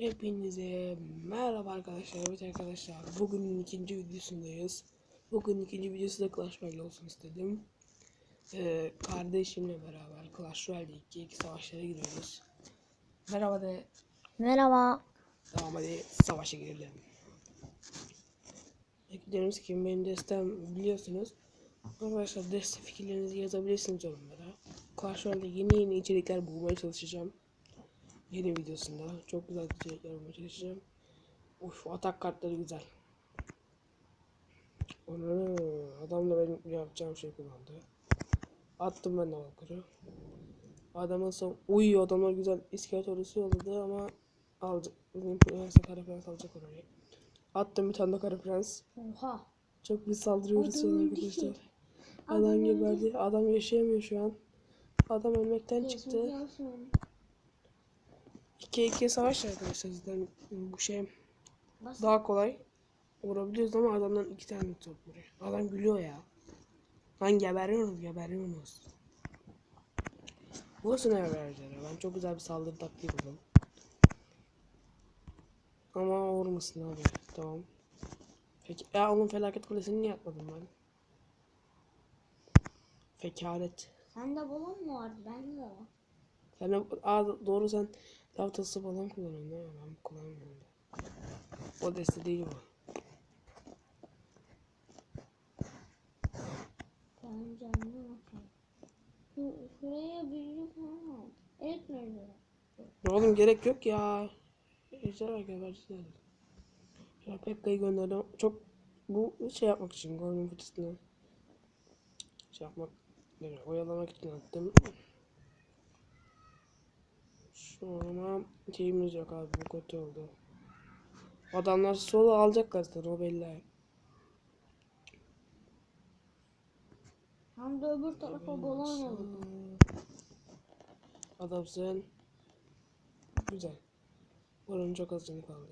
Hepinize merhaba arkadaşlar. Evet arkadaşlar bugünün ikinci videosundayız. Bugün ikinci videosu da Clash Royale olsun istedim. Ee, kardeşimle beraber Clash Royale 2 iki savaşlara giriyoruz. Merhaba de. Merhaba. Tamam hadi savaşa girelim. Eklerimiz kim benim destem biliyorsunuz. Arkadaşlar destek fikirlerinizi yazabilirsiniz yorumlara. Clash Royale'de yeni yeni içerikler bulmaya çalışacağım. Yeni videosunda çok güzel içerikler bulmaya çalışacağım. Uf atak kartları güzel. Onu adam da benim yapacağım şey kullandı. Attım ben de Valkyr'ı. Adamın son... Uy adamlar güzel iskelet orası yolladı ama alacak. Benim prense kara prens alacak orayı. Attım bir tane de kara prens. Oha. Çok bir saldırıyoruz Adam sonra öldü arkadaşlar. Adam geberdi. Adam yaşayamıyor şu an. Adam ölmekten çıktı. Yazın. 2 2 savaş arkadaşlar zaten bu şey Bas. daha kolay. Vurabiliyoruz ama adamdan iki tane top vuruyor. Adam gülüyor ya. Lan geberiyoruz geberiyoruz. Olsun arkadaşlar. Ben çok güzel bir saldırı taktiği buldum. Ama vurmasın abi. Tamam. Peki ya onun felaket kulesini niye atmadım ben? Fekaret. Sende balon mu vardı? Bende de var. Sen de, aa, doğru sen tahtası falan kullanıyorsun değil mi? Ben kullanmıyorum. O deste değil bu. Ben canlı bakayım. Şu, şuraya büyücü falan var. Evet? Ya Oğlum gerek yok ya. Ejderha gebercinler. Ya Pekka'yı gönderdim. Çok bu şey yapmak için Golden Foots'ını şey yapmak ne oyalamak için attım. Sonra şeyimiz yok abi bu kötü oldu. Adamlar solo alacaklar zaten o belli. Hem de öbür tarafa yolladım. Adamsın. Güzel. Oranın çok az canı kaldı.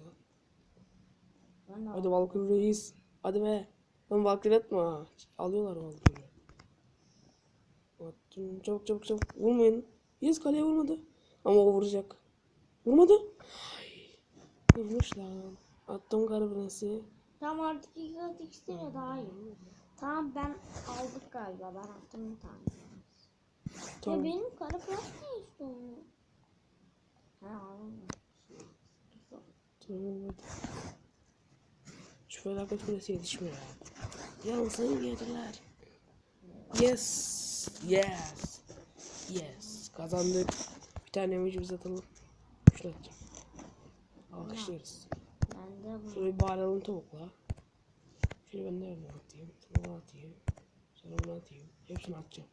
Ben Hadi Valkyrie reis. Hadi be. Lan Valkyrie etme ha. Alıyorlar Valkyrie. Attım. Çabuk çabuk çabuk. Vurmayın. Yes kaleye vurmadı. Ama o vuracak. Vurmadı. Vurmuş lan. Attım prensi. Tamam artık iki kat ikisiyle daha iyi. Tamam ben aldık galiba. Ben attım bir tane. Tamam. Ya benim kara prens ne işte onu? Ha. Tamam hadi. Şu felaket kulesi yetişmiyor ya. Yansın geldiler. Yes. Yes. Yes. Kazandık. Bir tane emojimizi atalım. Şunu atacağım. Alkışlıyoruz. Ben de bunu. Bir bağıralım tavukla. Şöyle ben de öyle atayım. Bunu atayım. Sonra bunu atayım. Hepsini atacağım.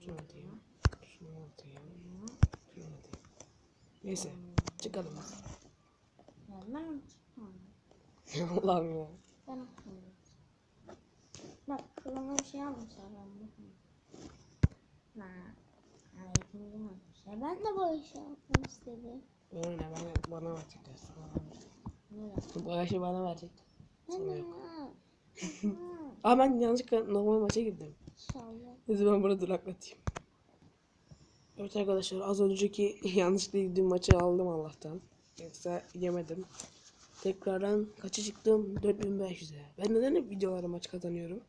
Şunu atayım. Şunu atayım. Şunu atayım. Neyse. Çıkalım. Çıkmam. Allah'ım ya. Ben atmıyorum. Bak kılına bir şey almışlar ben bakayım. Ha. Ha ikinci. Ben de böyle şey yapmak istedim. Bana ne? Bana, bana verecekler. Sana Bu şey bana verecek. Ben Sana yok. Aa ben yanlışlıkla normal maça girdim. İnşallah. Neyse ben burada duraklatayım. Evet arkadaşlar az önceki yanlışlıkla girdiğim maçı aldım Allah'tan. Yoksa yemedim. Tekrardan kaça çıktım? 4500'e. Ben neden hep videolarda maç kazanıyorum?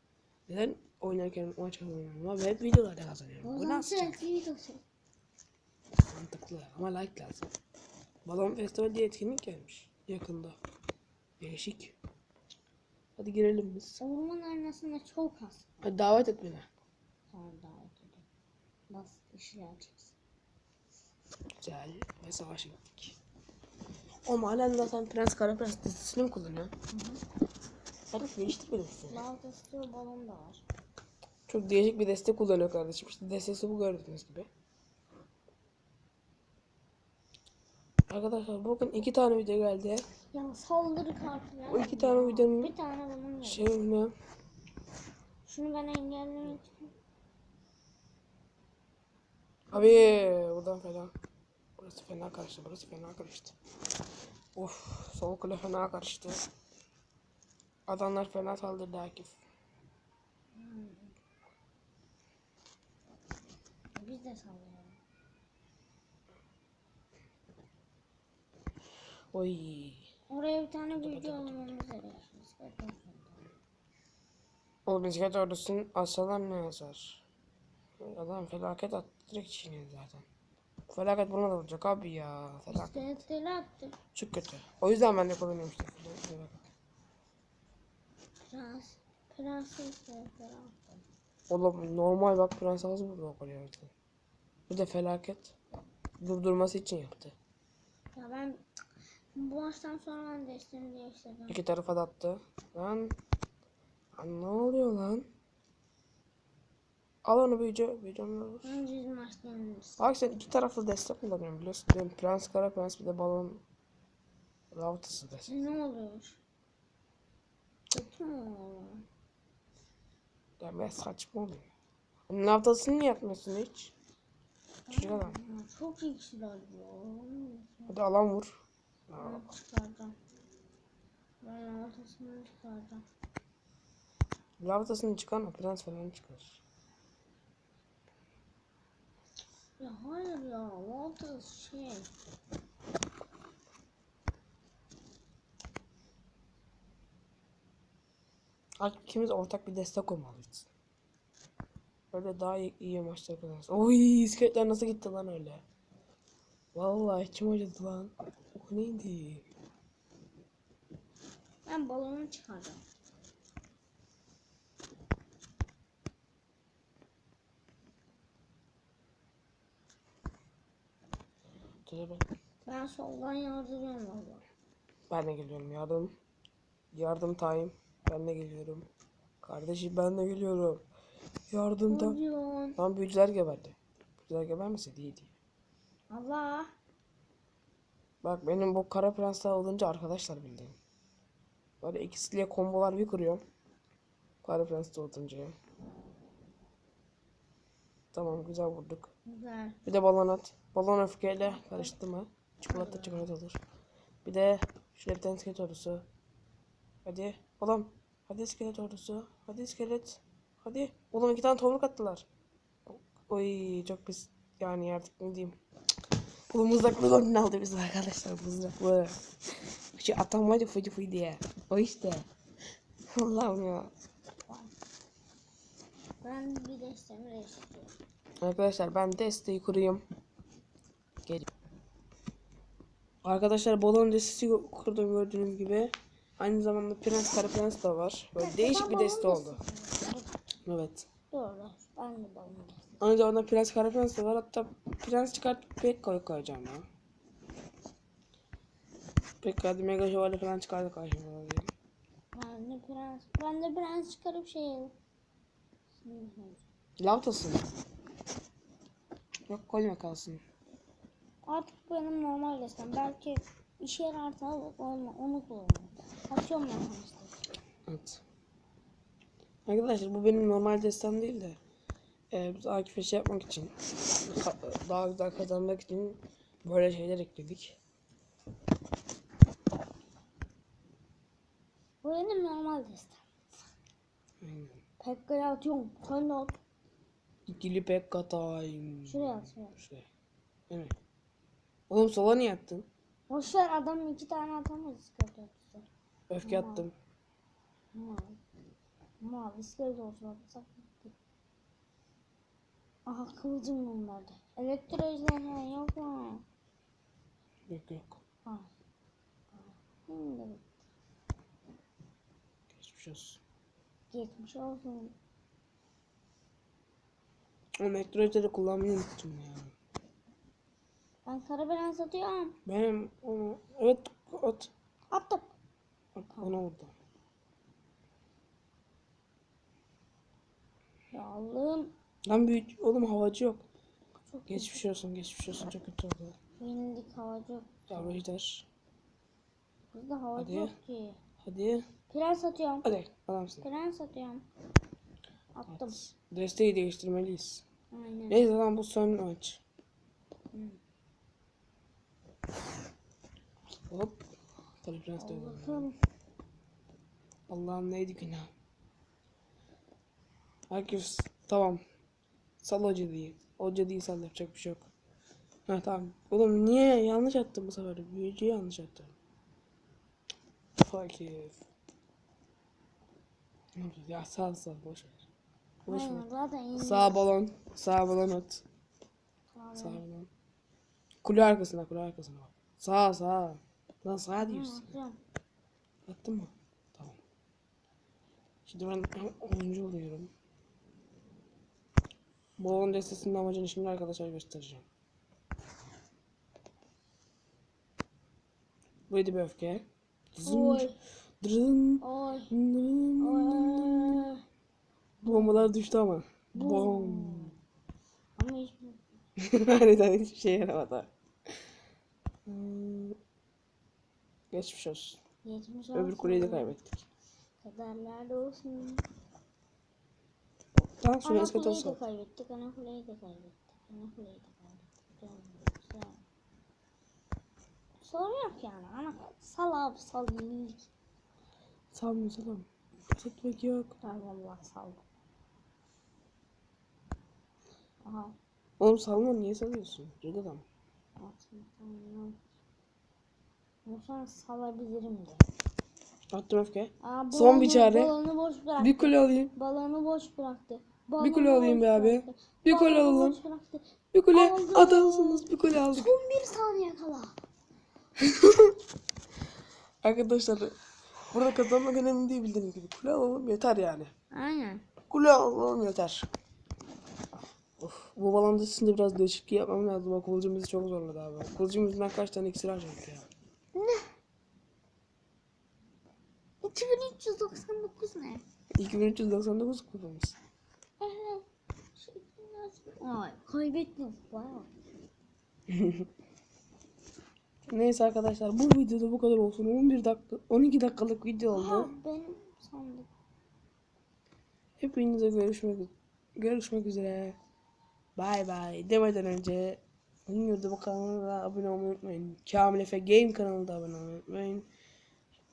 Neden oynarken maç kazanıyorum ama hep videolarda kazanıyorum? Bu nasıl olacak? video çek. Mantıklı ama like lazım. Balon Festival diye etkinlik gelmiş yakında. Değişik. Hadi girelim biz. Orman arenasında çok az. Hadi davet et beni. Tamam davet edeyim. Bas işler çıksın. Güzel. Ve savaşa gittik. O halen de sen Prens Kara Prens dizisini mi kullanıyorsun? Hadi değiştirmemişsin. Lavda istiyor balon da var. Çok değişik bir destek kullanıyor kardeşim. İşte destesi bu gördüğünüz gibi. Arkadaşlar bugün iki tane video geldi. Ya saldırı kartı. O iki tane videonun Bir tane bunun şey ne? Şunu ben engellemek için. Abi buradan fena. Burası fena karıştı. Burası fena karıştı. Of sol kule fena karıştı. Adamlar fena saldırdı Akif. Biz de saldıralım. Oy. Oraya bir tane büyücü almamız gerekiyor. Oğlum bisiklet ordusunun aşağıdan ne yazar? Adam felaket attı direkt içine zaten. Felaket buna da vuracak abi ya. Felaket. İskeletleri attı. Çok kötü. O yüzden ben de kullanıyorum işte. Prens. Prenses iskeletleri attı. Oğlum normal bak prens ağzı vurdu o kadar yerden. Bu da felaket. Durdurması için yaptı. Ya ben bu maçtan sonra ben değiştirdim. İki tarafa da attı. Lan. Lan ne oluyor lan? Al onu büyücü. Büyücü onu vur. Önce biz maçta yeniliriz. Bak sen iki taraflı destek kullanıyorsun biliyorsun. Benim prens kara prens bir de balon lavtası destek. Ne oluyor? Kötü mü oluyor? Ya ben saçma oluyor. Onun haftasını niye yapmıyorsun hiç? Çocuk adam. Çok iyi kişiler bu. Hadi alan vur. Ben çıkaracağım. Ben ortasını çıkaracağım. Lavtasını çıkarma prens falan çıkar. Ya hayır ya. Walter şey. Artık ikimiz ortak bir destek olmalıyız. Öyle daha iyi, iyi maçlar kazanırız. Oy iskeletler nasıl gitti lan öyle? Vallahi içim acıdı lan. O neydi? Ben balonu çıkaracağım. Dur ben. Ben soldan yardırıyorum valla. Ben de geliyorum yardım. Yardım time. Ben de geliyorum. Kardeşim ben de geliyorum. Yardım. Oyun. Lan büyücüler geberdi. Büyücüler gebermeseydi iyiydi. Allah. Bak benim bu kara prensler olunca arkadaşlar bildiğin. Böyle ikisiyle kombolar bir kuruyorum. Kara prens olunca. Tamam güzel vurduk. Güzel. Bir de balon at. Balon öfkeyle karıştırma. Çikolata çikolata olur. Bir de şöyle bir tane iskelet ordusu. Hadi oğlum. Hadi iskelet ordusu. Hadi iskelet. Hadi. Oğlum iki tane tomruk attılar. Oy çok pis. Yani artık ne diyeyim. Oğlum mızraklı golünü aldı biz arkadaşlar mızraklı. Şu atan var ya fıcı fıcı diye. O işte. Allah'ım ya. Ben bir destemi değiştiriyorum. Arkadaşlar ben desteği kurayım. Gel. Arkadaşlar balon destesi kurdum gördüğünüz gibi. Aynı zamanda prens kara prens de var. Böyle değişik bir deste oldu. Evet. Doğru. Ben de balonu değiştirdim. Aynı zamanda prens kara prens de var. Hatta prens çıkartıp pek koy koyacağım ya. Pek hadi mega şövalye falan çıkardı karşıma. diyeyim. Ben de prens. Ben de prens çıkarıp şey Lavtasın. Yok koyma kalsın. Artık benim normal destem. Belki işe yararsa olma, onu kullanıyorum. Atıyorum ben işte. Evet. Arkadaşlar bu benim normal destem değil de e, biz Akif'e şey yapmak için daha güzel kazanmak için böyle şeyler ekledik. Bu benim normal destem. Aynen. Pekka'ya atıyorum. At. İkili pek katayım. Şuraya at. Şuraya. Şuraya. Evet. Oğlum sola niye attın? Boşver adam iki tane atamaz. Öfke attım. Mal. Mal iskelet olsa atsak gitti. Aha kılıcım bunlardı. Elektro ejderha yok mu? Yok yok. Ha. Şimdi Geçmiş olsun. geçmiş olsun. Oğlum elektrolitleri kullanmayı unuttum ya. Ben karabilen satıyorum. Benim onu evet at. Attım. Bak ona vurdu. Ya Allah'ım. Lan büyük oğlum havacı yok. Çok Geçmiş olsun geçmiş olsun çok kötü oldu. Yenildik havacı yok. Yavru ejder. Bizde havacı Hadi. yok ki. Hadi. Prens atıyorum. Hadi adamsın. Prens atıyorum. Attım. Desteği değiştirmeliyiz. Aynen. Neyse lan bu son maç. Hı. Hop. Tabii prens de. Allah'ım. Allah'ım neydi günah. Herkes tamam. Sal o cadıyı. O cadıyı sal yapacak bir şey yok. Ha tamam. Oğlum niye yanlış attım bu sefer? Büyücüyü yanlış attım. Ne yapacağız? Ya sağ sağ boş ver. Boş ver. Zaten. Sağ balon. Sağ balon at. Tamam. Sağ balon. Kule arkasına kule arkasına bak. Sağ sağ. Lan sağ Tamam, diyorsun. atıyorum. Attın mı? Tamam. Şimdi ben ben oyuncu oluyorum. Balon destesinin amacını şimdi arkadaşlar göstereceğim. Buydu bir öfke. Dırın. Dırın. Oy. Bombalar düştü ama. Bom. Ama hiç Harbiden hiçbir şey yaramadı. Hmm. Geçmiş olsun. geçmiş Öbür kuleyi de kaybettik. Kaderler olsun. Tamam sonra Ana isket kuleyi olsun. de kaybettik. Ana kuleyi de kaybettik. Ana kuleyi de kaybettik. Sorun yok yani. Ana sal abi sal yenildik. Salmıyor salam. Tutmak yok. Tamam vallahi sal. Aha. Oğlum salma niye salıyorsun? Rıgı adam. Aslında tamam. Ama sonra salabilirim de. Attım öfke. Aa, Son bir balonu- çare. Balonu boş bıraktı. Bir kule alayım. Balonu boş bıraktı. Bir kule Balonu alayım be abi. Bir kule Balonu alalım. Bir kule atarsınız. Bir kule aldık. Son bir saniye kala. Arkadaşlar burada kazanmak önemli değil bildiğiniz gibi. Kule alalım yeter yani. Aynen. Kule alalım yeter. Of, bu balon dizisinde biraz değişiklik yapmam lazım. O kılıcım bizi çok zorladı abi. O Kılıcım yüzünden kaç tane iksir harcadık ya. 2399 ne? 2399 kupamız. Evet. Ay kaybettim. Neyse arkadaşlar bu videoda bu kadar olsun. 11 dakika 12 dakikalık video oldu. Aha benim sandık. Hepinize görüşmek görüşmek üzere. Bay bay demeden önce YouTube kanalına abone olmayı unutmayın. Kamil Efe Game kanalına da abone olmayı unutmayın.